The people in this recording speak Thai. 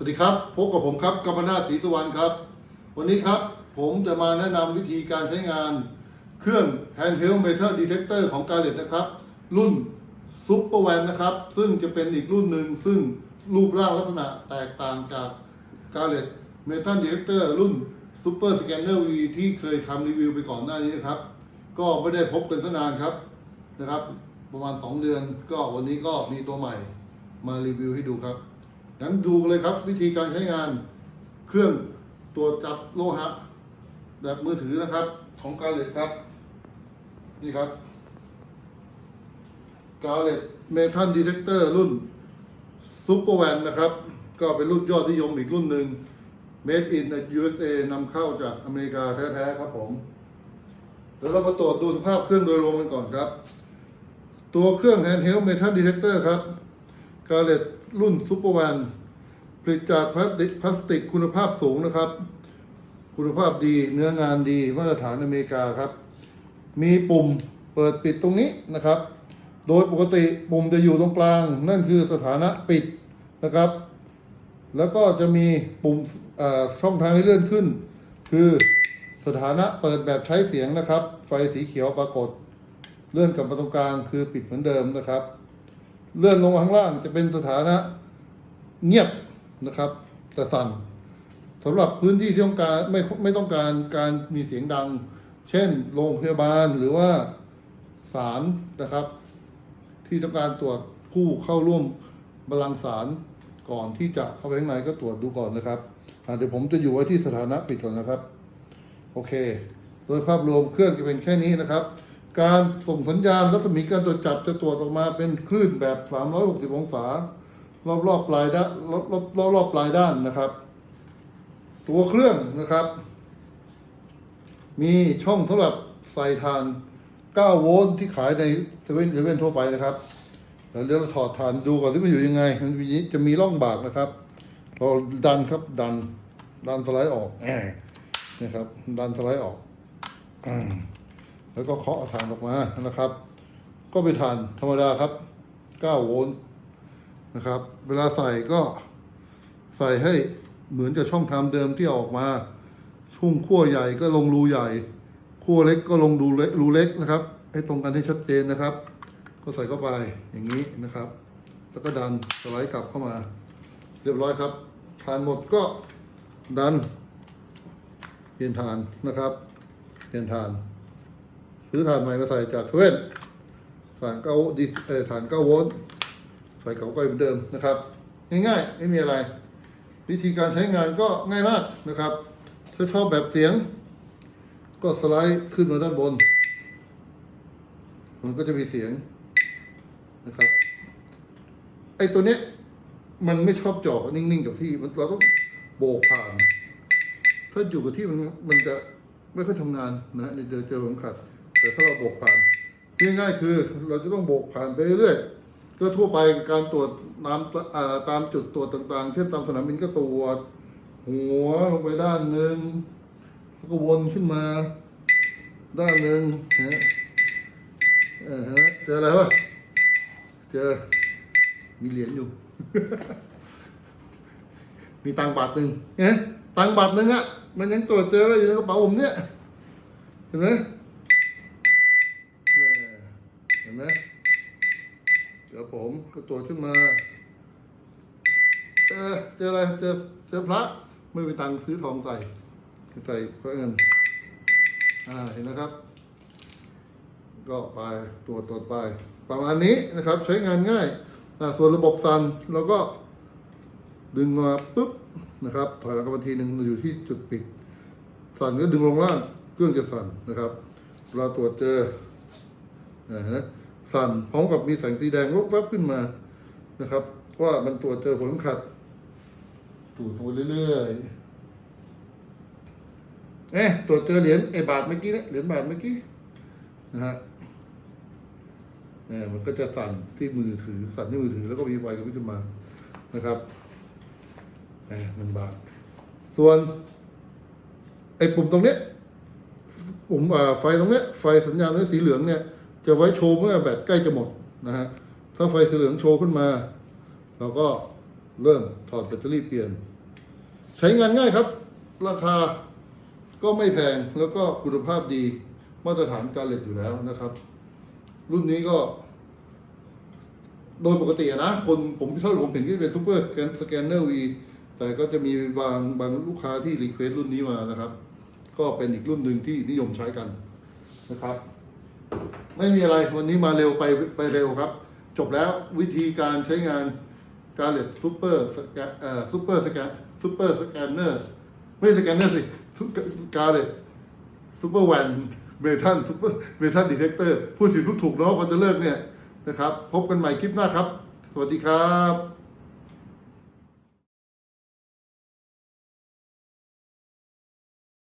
สวัสดีครับพบกับผมครับกัมปนาศรีสุวรรณครับ วันนี้ครับผมจะมาแนะนำวิธีการใช้งาน เครื่อง Handheld Metal Detector ของ g a r l e t นะครับ รุ่น Super Van นะครับ ซึ่งจะเป็นอีกรุ่นหนึ่งซึ่งรูปร่างลักษณะแตกต่างจาก g a r l e t Metal Detector รุ่น Super Scanner V ที่เคยทำรีวิวไปก่อนหน้านี้นะครับ ก็ไม่ได้พบกันสนานครับนะครับ ประมาณ 2 เดือน ก็วันนี้ก็มีตัวใหม่มารีวิวให้ดูครับ งั้นดูเลยครับวิธีการใช้งานเครื่องตรวจจับโลหะแบบมือถือนะครับ ของกาเลตครับ นี่ครับกาเลตเมทัลดีเทคเตอร์รุ่นซูเปอร์แวนนะครับ ก็เป็นรุ่นยอดนิยมอีกรุ่นหนึ่ง Made in USA นำเข้าจากอเมริกาแท้ๆครับผม เดี๋ยวเรามาตรวจดูสภาพเครื่องโดยรวมกันก่อนครับ ตัวเครื่อง Handheld Metal Detector ครับกาเลต รุ่นซูเปอร์วันผลิตจากพลาสติกพลาสติกคุณภาพสูงนะครับ คุณภาพดีเนื้องานดีมาตรฐานอเมริกาครับ มีปุ่มเปิดปิดตรงนี้นะครับ โดยปกติปุ่มจะอยู่ตรงกลาง นั่นคือสถานะปิดนะครับ แล้วก็จะมีปุ่มช่องทางให้เลื่อนขึ้น คือสถานะเปิดแบบใช้เสียงนะครับ ไฟสีเขียวปรากฏ เลื่อนกลับมาตรงกลางคือปิดเหมือนเดิมนะครับ เลื่อนลงมาข้างล่างจะเป็นสถานะเงียบนะครับ แต่สั่นสำหรับพื้นที่ที่ต้องการไม่ไม่ต้องการการมีเสียงดัง เช่น โรงพยาบาลหรือว่าศาลนะครับ ที่ต้องการตรวจผู้เข้าร่วมบัลลังศาลก่อนที่จะเข้าไปข้างในก็ตรวจดูก่อนนะครับเดี๋ยวผมจะอยู่ไว้ที่สถานะปิดก่อนนะครับ โอเค โดยภาพรวมเครื่องจะเป็นแค่นี้นะครับ การส่งสัญญาณรัศมีการตรวจจับจะตรวจออกมาเป็นคลื่นแบบ 360 องศา รอบรอบๆปลายด้านรอบรอบรอบรอบปลายด้านนะครับ ตัวเครื่องนะครับ มีช่องสำหรับใส่ถ่าน 9 โวลต์ที่ขายในเซเว่นเซเว่นทั่วไปนะครับแล้วเดี๋ยวเราถอดถ่านดูก่อนที่มันอยู่ยังไง มันมีจะมีร่องบากนะครับเราดันครับดัน ดันสไลด์ออกแอะนะครับ ดันสไลด์ออกอืม แล้วก็เคาะอาถ่านออกมานะครับ ก็เป็นถ่านธรรมดาครับ 9 โวลต์นะครับ เวลาใส่ก็ใส่ให้เหมือนกับช่องทางเดิมที่ออกมา ช่วงขั้วใหญ่ก็ลงรูใหญ่ ขั้วเล็กก็ลงรูเล็กรูเล็กนะครับ ให้ตรงกันให้ชัดเจนนะครับ ก็ใส่เข้าไปอย่างนี้นะครับ แล้วก็ดันสไลด์กลับเข้ามา เรียบร้อยครับทานหมดก็ดันเปลี่ยนฐานนะครับเปลี่ยนฐาน ซื้อฐานใหม่มาใส่จากเซเว่นฐานเก้าดิสเอ่อฐานเก้าโวลต์ใส่เก่าไปเหมือนเดิมนะครับ ง่ายๆ ไม่มีอะไร วิธีการใช้งานก็ง่ายมากนะครับ ถ้าชอบแบบเสียง ก็สไลด์ขึ้นมาด้านบน มันก็จะมีเสียงนะครับไอ้ตัวเนี้ยมันไม่ชอบจ่อนิ่งๆกับที่มันเราต้องโบกผ่าน ถ้าอยู่กับที่มันมันจะไม่ค่อยทำงานนะในเจอเจอเข็มขัด แต่ถ้าเราโบกผ่านง่ายๆคือเราจะต้องโบกผ่านไปเรื่อยๆก็ทั่วไปการตรวจน้ำอ่าตามจุดตรวจต่างๆ เช่นตามสนามบินก็ตรวจ หัวลงไปด้านหนึ่งแล้วก็วนขึ้นมา ด้านหนึ่งฮะเออฮะเจออะไรวะเจอมีเหรียญอยู่ มีตังบาทหนึ่งเห็นตังบาทหนึ่งอะมันยังตรวจเจอแล้วอยู่ในกระเป๋าผมเนี่ยเห็นไหมแน่เห็น ไหมเดี๋ยวผมก็ตรวขึ้นมาเจอเจออะไรเจอเจอพระไม่มีตังค์ซื้อทองใส่ ใส่พระเงิน อ่าเห็นนะครับ ก็ไปตรวจตรวจไป ประมาณนี้นะครับ ใช้งานง่ายส่วนระบบสั่นเราก็ดึงมาปุ๊บนะครับถอยหลังกลับมาทีหนึ่งเราอยู่ที่จุดปิด สั่นก็ดึงลงล่างเครื่องจะสั่นนะครับ เราตรวจเจอนะ สั่นพร้อมกับมีแสงสีแดงแวบขึ้นมานะครับ ว่ามันตรวจเจอผลขัดตรวจไปเรื่อยๆเอ๊ะตรวจเจอเหรียญไอ้บาทเมื่อกี้เนี่ยเหรียญบาทเมื่อกี้นะฮะเนี่ยมันก็จะสั่นที่มือถือ สั่นที่มือถือแล้วก็มีไฟกระพริบขึ้นมานะครับแหมหนึ่งบาท ส่วน ไอ้ปุ่มตรงเนี้ยปุ่มไฟตรงเนี้ยไฟสัญญาณสีเหลืองเนี่ย จะไว้โชว์เมื่อแบตใกล้จะหมดนะฮะถ้าไฟสีเหลืองโชว์ขึ้นมา เราก็เริ่มถอดแบตเตอรี่เปลี่ยน ใช้งานง่ายครับ ราคาก็ไม่แพงแล้วก็คุณภาพดีมาตรฐานการเล็ดอยู่แล้วนะครับ รุ่นนี้ก็ โดยปกตินะ คนผมเท่าที่ผมเห็นก็เป็นซูเปอร์สแกนเนอร์วีแต่ก็จะมีบางบางลูกค้าที่รีเควสรุ่นนี้มานะครับ ก็เป็นอีกรุ่นหนึ่งที่นิยมใช้กันนะครับ ไม่มีอะไรวันนี้มาเร็วไปไปเร็วครับ จบแล้ววิธีการใช้งานการเลดซูเปอร์สแกเอ่อซูเปอร์สแกนซูเปอร์สแกนเนอร์ไม่สแกนเนอร์สิการเลดซูเปอร์แวนเมทัลซูเปอร์เมทัลดีเทคเตอร์พูดถึงทุกถูกเนาะพอจะเลิกเนี่ยนะครับ พบกันใหม่คลิปหน้าครับ สวัสดีครับ